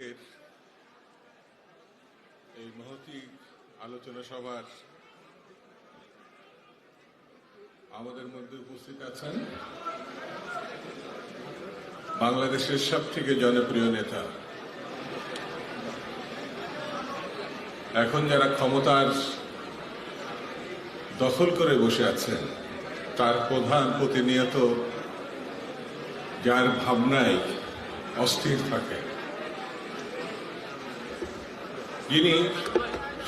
এই মহতি আলোচনা সভার আমাদের মধ্যে উপস্থিত আছেন বাংলাদেশের সব থেকে জনপ্রিয় নেতা। এখন যারা ক্ষমতার দখল করে বসে আছেন, তার প্রধান প্রতিনিয়ত যার ভাবনায় অস্থির থাকে। যিনি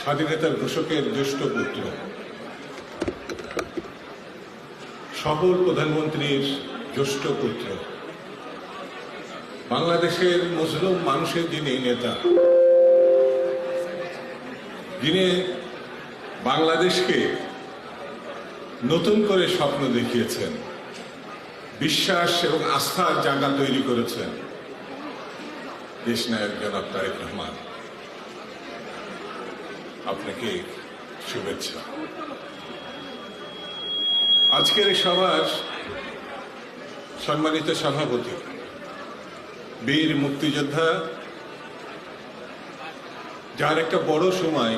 স্বাধীনতার ঘোষকের জ্যেষ্ঠ পুত্র। সকল প্রধানমন্ত্রীর জ্যেষ্ঠ পুত্র। বাংলাদেশের মুসলিম মানুষের যিনি নেতা, যিনি বাংলাদেশকে নতুন করে স্বপ্ন দেখিয়েছেন, বিশ্বাস এবং আস্থার জায়গা তৈরি করেছেন। দেশনায়ক জনাব তারেক রহমান। আপনাকে শুভেচ্ছা। আজকের এই সভার সম্মানিত সভাপতি, বীর মুক্তিযোদ্ধা, যার একটা বড় সময়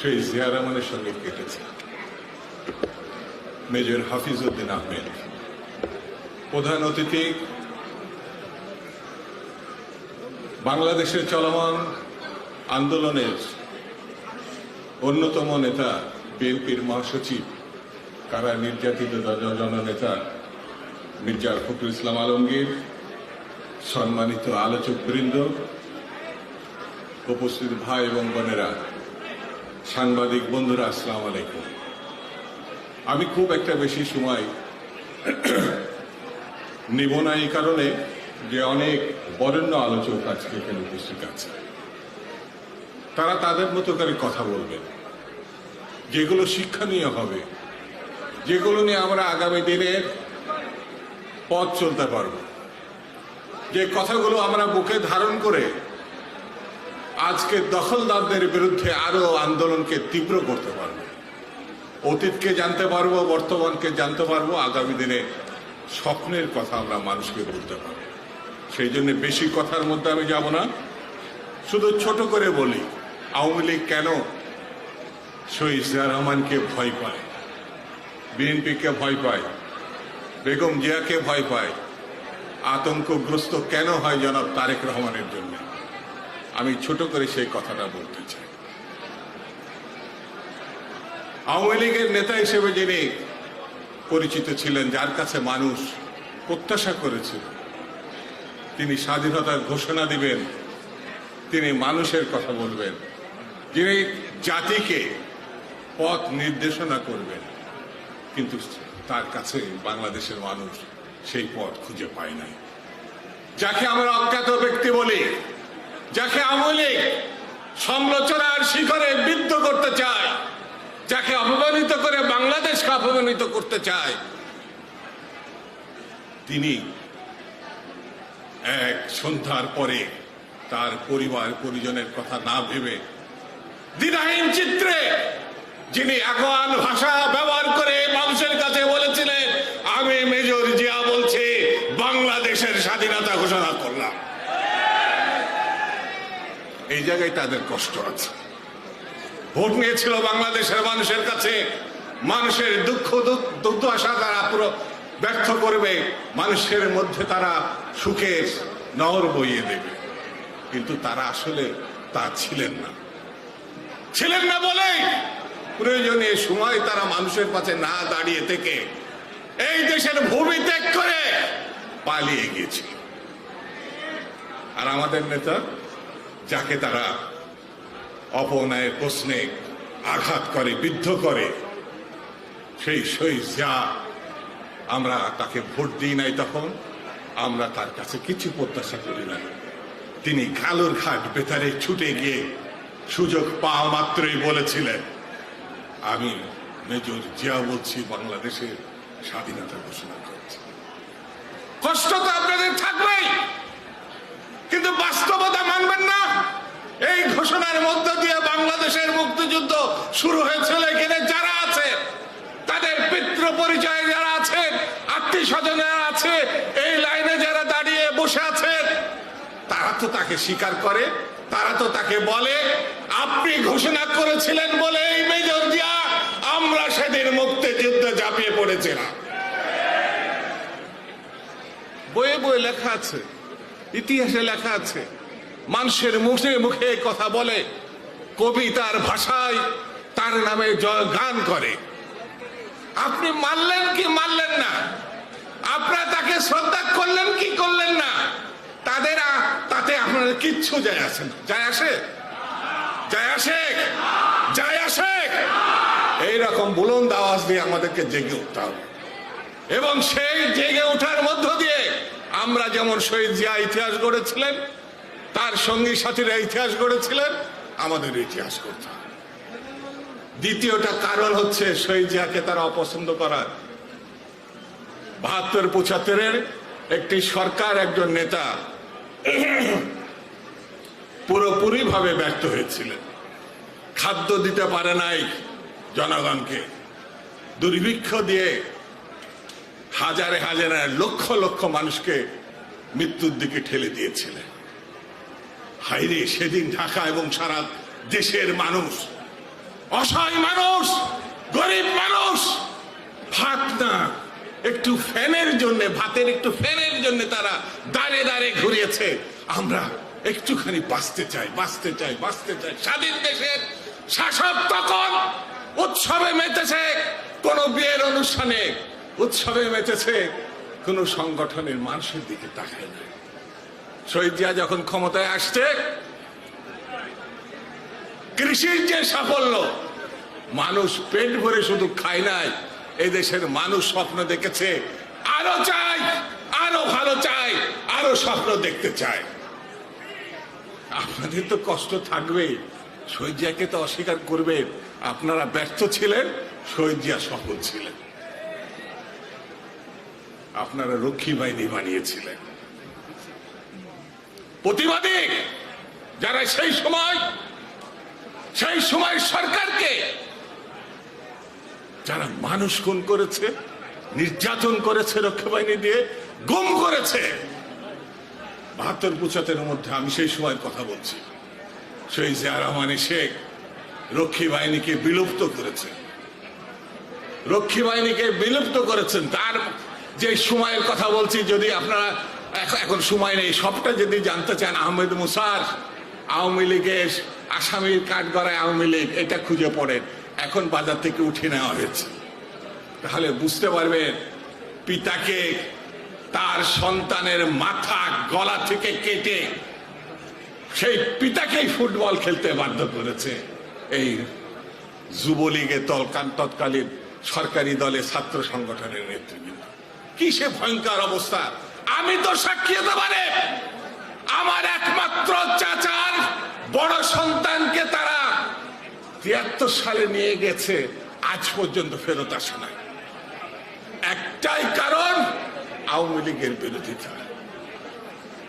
সেই জিয়া রহমানের সঙ্গে কেটেছে, মেজর হাফিজউদ্দিন আহমেদ। প্রধান অতিথি, বাংলাদেশের চলমান আন্দোলনের অন্যতম নেতা বিএনপির মহাসচিব, কারা নির্যাতিত জন- জননেতা মির্জা ফখরুল ইসলাম আলমগীর, সম্মানিত আলোচক বৃন্দ, উপস্থিত ভাই এবং বোনেরা, সাংবাদিক বন্ধুরা, আসসালাম আলাইকুম। আমি খুব একটা বেশি সময় নিব না এই কারণে যে অনেক বরেণ্য আলোচক আজকে এখানে উপস্থিত আছে। তারা তাদের মতো করে কথা বলবেন যেগুলো শিক্ষণীয় হবে। যেগুলো নিয়ে আমরা আগামী দিনের পথ চলতে পারব। যে কথাগুলো আমরা বুকে ধারণ করে আজকে দখলদারদের বিরুদ্ধে আরও আন্দোলনকে তীব্র করতে পারব। অতীতকে জানতে পারব, বর্তমানকে জানতে পারব, আগামী দিনে স্বপ্নের কথা আমরা মানুষকে বলতে পারব। সেই জন্য বেশি কথার মধ্যে আমি যাব না। শুধু ছোট করে বলি আওয়ামী লীগ কেন শহীদ রহমানকে ভয় পায়? বিএনপিকে ভয় পায়? বেগম জিয়াকে ভয় পায়? আতঙ্কগ্রস্ত কেন হয় জনাব তারেক রহমানের জন্য? আমি ছোট করে সেই কথাটা বলতে চাই। আওয়ামী লীগের নেতা হিসেবে যিনি পরিচিত ছিলেন, যার কাছে মানুষ প্রত্যাশা করেছিল, তিনি স্বাধীনতার ঘোষণা দিবেন, তিনি মানুষের কথা বলবেন। যিনি জাতিকে পথ নির্দেশনা করবেন। কিন্তু তার কাছে বাংলাদেশের মানুষ সেই পথ খুঁজে পায় নাই। যাকে আমরা অজ্ঞাত ব্যক্তি বলি, যাকে আমলে সমালোচনার শিখরে বিদ্ধ করতে চায়, যাকে অপমানিত করে বাংলাদেশকে অপমানিত করতে চায়, তিনি এক সন্ধ্যার পরে তার পরিবার পরিজনের কথা না ভেবে দ্বিধাহীন চিত্রে যিনি এখন ভাষা ব্যবহার করে মানুষের কাছে বলেছিলেন, আমি মেজর জিয়া বলছি, বাংলাদেশের স্বাধীনতা ঘোষণা করলাম। এই জায়গায় তাদের কষ্ট আছে। ভোট নিয়েছিল বাংলাদেশের মানুষের কাছে। মানুষের দুঃখ- দুর্দশা তারা পুরো ব্যর্থ করবে। মানুষের মধ্যে তারা সুখের নহর বইয়ে দেবে। কিন্তু তারা আসলে তা ছিলেন না। ছিলেন না বলেই প্রয়োজনে সময় তারা মানুষের পাশে না দাঁড়িয়ে থেকে এই দেশের ভূমি ত্যাগ করে পালিয়ে গিয়েছিল আর আমাদের নেতা, যাকে তারা অপনয়ের প্রশ্নে আঘাত করে, বিদ্ধ করে, সেই শহীদ যা আমরা তাকে ভোট দিই নাই তখন, আমরা তার কাছে কিছু প্রত্যাশা করি না তিনি কালুর ঘাট বেতারে ছুটে গিয়ে সুযোগ পাওয়া মাত্রই বলেছিলেন আমি মেজর জিয়া বলছি, বাংলাদেশের স্বাধীনতা ঘোষণা করছি। কষ্ট তো আপনাদের থাকবেই, কিন্তু বাস্তবতা মানবেন না। এই ঘোষণার মধ্য দিয়ে বাংলাদেশের মুক্তিযুদ্ধ শুরু হয়েছিল এখানে যারা আছে, তাদের পিতৃ পরিচয় যারা আছে আত্মীয় স্বজন যারা আছে এই লাইনে যারা দাঁড়িয়ে বসে আছেন তারা তো তাকে স্বীকার করে, তারা তো তাকে বলে, আপনি ঘোষণা করেছিলেন বলে এই মেজর জিয়া, আমরা সেদিন মুক্তিযুদ্ধে ঝাঁপিয়ে পড়েছিলাম। বইয়ে বইয়ে লেখা আছে, ইতিহাসে লেখা আছে, মানুষের মুখে মুখে কথা বলে, কবি তার ভাষায় তার নামে গান করে। আপনি মানলেন কি মানলেন না? আপনারা তাকে শ্রদ্ধা করলেন কি করলেন না তাদের আ- তাতে আপনাদের কিচ্ছু যায় আসে না। যায় আসে? যায় আসে? যায় আসে? এইরকম বুলন্দ আওয়াজ দিয়ে আমাদেরকে জেগে উঠতে হবে। এবং সেই জেগে ওঠার মধ্য দিয়ে আমরা যেমন শহীদ জিয়া ইতিহাস গড়েছিলেন, তার সঙ্গী সাথীরা ইতিহাস গড়েছিলেন, আমাদের ইতিহাস করতে হবে। দ্বিতীয়টা কারণ হচ্ছে শহীদ জিয়াকে তারা অপছন্দ করার। বাহাত্তর, পঁচাত্তরের একটি সরকার, একজন নেতা পুরোপুরি ভাবে ব্যর্থ হয়েছিলেন। খাদ্য দিতে পারে নাই জনগণকে। দুর্ভিক্ষ দিয়ে হাজারে হাজারে লক্ষ লক্ষ মানুষকে মৃত্যুর দিকে ঠেলে দিয়েছিলেন। হাইরে সেদিন ঢাকা এবং সারা দেশের মানুষ, অসহায় মানুষ, গরিব মানুষ, ভাত না, একটু ফ্যানের জন্য, ভাতের একটু ফ্যানের জন্য তারা দাঁড়ে দাঁড়ে ঘুরিয়েছে। আমরা একটুখানি বাঁচতে চাই বাঁচতে চাই বাঁচতে চাই। স্বাধীন দেশের শাসক তখন উৎসবে মেতেছে, কোন বিয়ের অনুষ্ঠানে উৎসবে মেতেছে, কোন সংগঠনের মানুষের দিকে তাকায় না। শহীদ জিয়া যখন ক্ষমতায় আসছে, কৃষির যে সাফল্য, মানুষ পেট ভরে শুধু খায় নাই এই দেশের মানুষ স্বপ্ন দেখেছে, আরও চাই আরও ভালো চাই আরও স্বপ্ন দেখতে চায়। আপনাদের তো কষ্ট থাকবেই। শহীদ তো অস্বীকার করবে আপনারা ব্যর্থ ছিলেন শহীদ সফল ছিলেন। আপনারা রক্ষী বাহিনী বানিয়েছিলেন। প্রতিবাদী যারা সেই সময় সেই সময় সরকারকে, যারা মানুষ খুন করেছে, নির্যাতন করেছে রক্ষা বাহিনী দিয়ে, গুম করেছে বাহাত্তর পঁচাত্তরের মধ্যে আমি সেই সময় কথা বলছি। সেই জিয়া রহমানি শেখ রক্ষী বাহিনীকে বিলুপ্ত করেছে। রক্ষী বাহিনীকে বিলুপ্ত করেছেন। তার যে সময়ের কথা বলছি, যদি আপনারা এখ- এখন সময় নেই, সবটা যদি জানতে চান, আহমেদ মুসার, আওয়ামী লীগের আসামির কাঠগড়ায় আওয়ামী লীগ, এটা খুঁজে পড়েন। এখন বাজার থেকে উঠে নেওয়া হয়েছে। তাহলে বুঝতে পারবেন, পিতাকে তার সন্তানের মাথা গলা থেকে কেটে সেই পিতাকেই ফুটবল খেলতে বাধ্য করেছে। এই যুবলীগের তলকান তৎকালীন সরকারি দলে ছাত্র সংগঠনের নেতৃবৃন্দ। কি সে ভয়ঙ্কর অবস্থা? আমি তো সাক্ষী হতে পারে। আমার একমাত্র চাচার বড় সন্তানকে তারা তিয়াত্তর সালে নিয়ে গেছে, আজ পর্যন্ত ফেরত আসে না একটাই কারণ আওয়ামী লীগের বিরোধিতা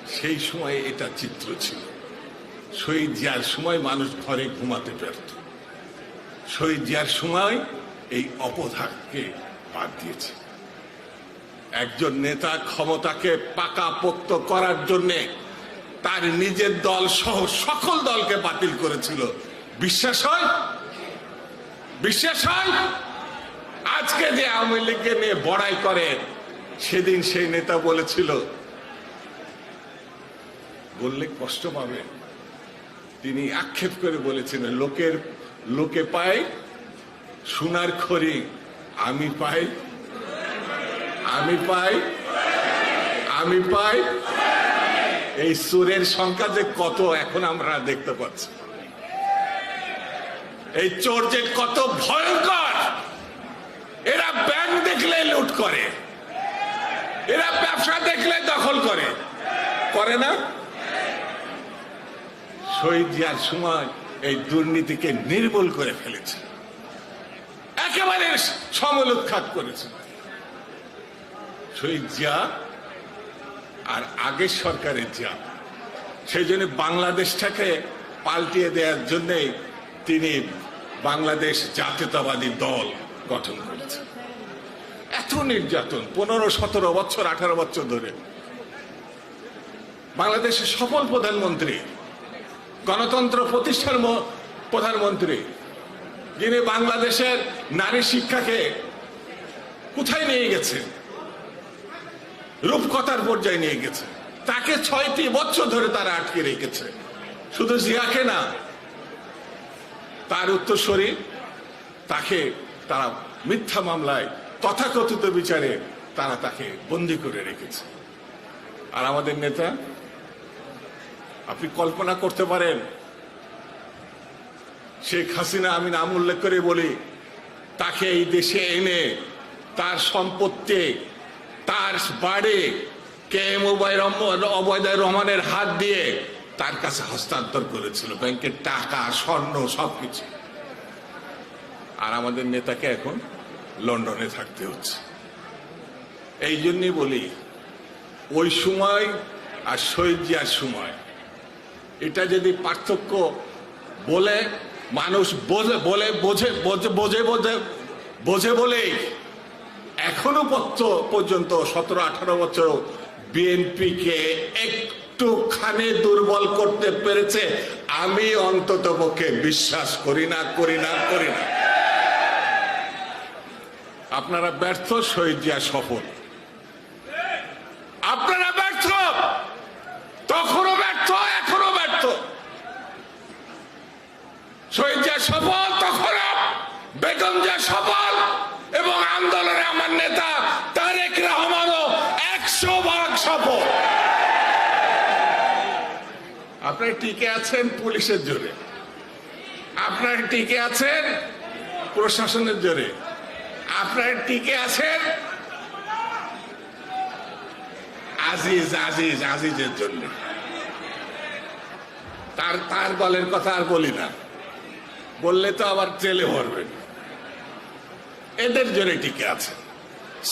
সেই সময় এটা চিত্র ছিল। শহীদ জিয়ার সময় মানুষ ঘরে ঘুমাতে ব্যর্থ। শহীদ জিয়ার সময় এই অপধাকে বাদ দিয়েছে। একজন নেতা ক্ষমতাকে পাকাপোক্ত করার জন্য তার নিজের দল সহ সকল দলকে বাতিল করেছিল। বিশ্বাস হয়? বিশ্বাস হয়? আজকে যে আওয়ামী লীগকে নিয়ে বড়াই করে সেদিন সেই নেতা বলেছিল, বললে কষ্ট পাবে। তিনি আক্ষেপ করে বলেছিলেন, লোকের, লোকে পায় সোনার খড়ি, আমি পাই আমি পাই আমি পাই। এই সুরের সংখ্যা যে কত, এখন আমরা দেখতে পাচ্ছি। এই চোর যে কত ভয়ঙ্কর, এরা ব্যাংক দেখলে লুট করে। এরা ব্যবসা দেখলে দখল করে। করে না? শহীদ জিয়ার সময় এই দুর্নীতিকে নির্মূল করে ফেলেছে। একেবারে সমল উৎখাত করেছে। শহীদ জিয়া আর আগের সরকারের জিয়া, সেই জন্য বাংলাদেশটাকে পাল্টিয়ে দেওয়ার জন্যই তিনি বাংলাদেশ জাতীয়তাবাদী দল গঠন করেছেন। এত নির্যাতন, পনেরো, সতেরো বছর, আঠারো বছর ধরে। বাংলাদেশের সফল প্রধানমন্ত্রী, গণতন্ত্র প্রতিষ্ঠার প্রধানমন্ত্রী, যিনি বাংলাদেশের নারী শিক্ষাকে কোথায় নিয়ে গেছে রূপকথার পর্যায়ে নিয়ে গেছে। তাকে ছয়টি বছর ধরে তারা আটকে রেখেছে। শুধু জিয়াকে না, তার উত্তরস্বরী তাকে তারা মিথ্যা মামলায় তথাকথিত বিচারে তারা তাকে বন্দি করে রেখেছে। আর আমাদের নেতা, আপনি কল্পনা করতে পারেন, শেখ হাসিনা আমি নাম উল্লেখ করে বলি, তাকে এই দেশে এনে তার সম্পত্তি, তার বাড়ি, কে এম অবয়দায় রহমানের হাত দিয়ে তার কাছে হস্তান্তর করেছিল। ব্যাংকের টাকা, স্বর্ণ, সবকিছু। আর আমাদের নেতাকে এখন লন্ডনে থাকতে হচ্ছে। এই জন্যই বলি, ওই সময় আর শহীদ জিয়ার সময়। এটা যদি পার্থক্য বলে, মানুষ বোঝে, বলে, বোঝে বোঝে বোঝে বোঝে বোঝে বলেই, এখনও পর্য- পর্যন্ত সতেরো, আঠারো বছর বিএনপিকে একটুখানি দুর্বল করতে পেরেছে, আমি অন্তত পক্ষে বিশ্বাস করি না করি না করি না। আপনারা ব্যর্থ, শহীদ জিয়া সফল। আপনারা ব্যর্থ! তখনও ব্যর্থ এখনও ব্যর্থ। শহীদ জিয়া সফল, তখনও বেগম জিয়া সফল এবং আন্দোলনে আমার নেতা তারেক রহমানও একশো ভাগ সফল। আপনারা টিকে আছেন পুলিশের জোরে। আপনারা টিকে আছেন প্রশাসনের জোরে। আপনারা টিকে আছেন? আজিজ আজিজ, আজিজের জন্য। তার তার দলের কথা আর বলি না। বললে তো আবার জেলে ভরবেন এদের জন্য টিকে আছে।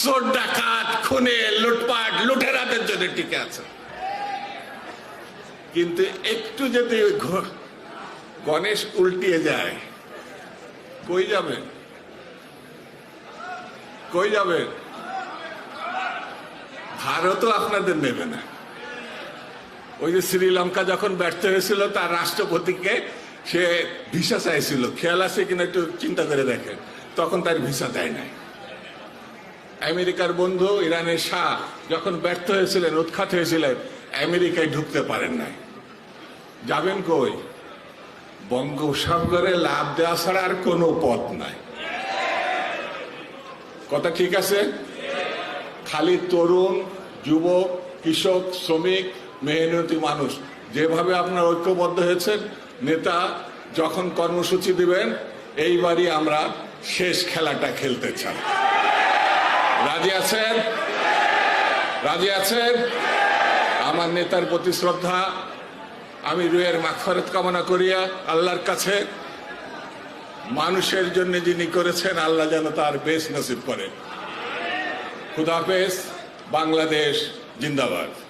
চোর, ডাকাত, খুনে, লুটপাট, লুটেরাদের জন্য টিকে আছে। কিন্তু একটু যদি গণেশ উল্টিয়ে যায়, কই যাবেন কই যাবেন? ভারতও আপনাদের নেবে না। ওই যে শ্রীলঙ্কা যখন ব্যর্থ হয়েছিল, তার রাষ্ট্রপতিকে সে ভিসা চাইছিল। খেয়াল আছে কিনা একটু চিন্তা করে দেখেন। তখন তার ভিসা দেয় নাই। আমেরিকার বন্ধু ইরানের শাহ যখন ব্যর্থ হয়েছিলেন, উৎখাত হয়েছিলেন, আমেরিকায় ঢুকতে পারেন নাই। যাবেন কই? বঙ্গোপসাগরে লাভ দেওয়া ছাড়া আর কোনো পথ নাই। কথা ঠিক আছে? খালি তরুণ, যুবক, কৃষক, শ্রমিক, মেহনতি মানুষ। যেভাবে আপনার ঐক্যবদ্ধ হয়েছেন, নেতা যখন কর্মসূচি দিবেন, এইবারই আমরা শেষ খেলাটা খেলতে চাই। রাজি আছেন? রাজি আছেন? আমার নেতার প্রতি শ্রদ্ধা। আমি রুয়ের মাগফিরাত কামনা করিয়া আল্লাহর কাছে মানুষের জন্য যিনি করেছেন আল্লাহ যেন তার বেশ নসিব করেন খুদাফেজ বাংলাদেশ জিন্দাবাদ।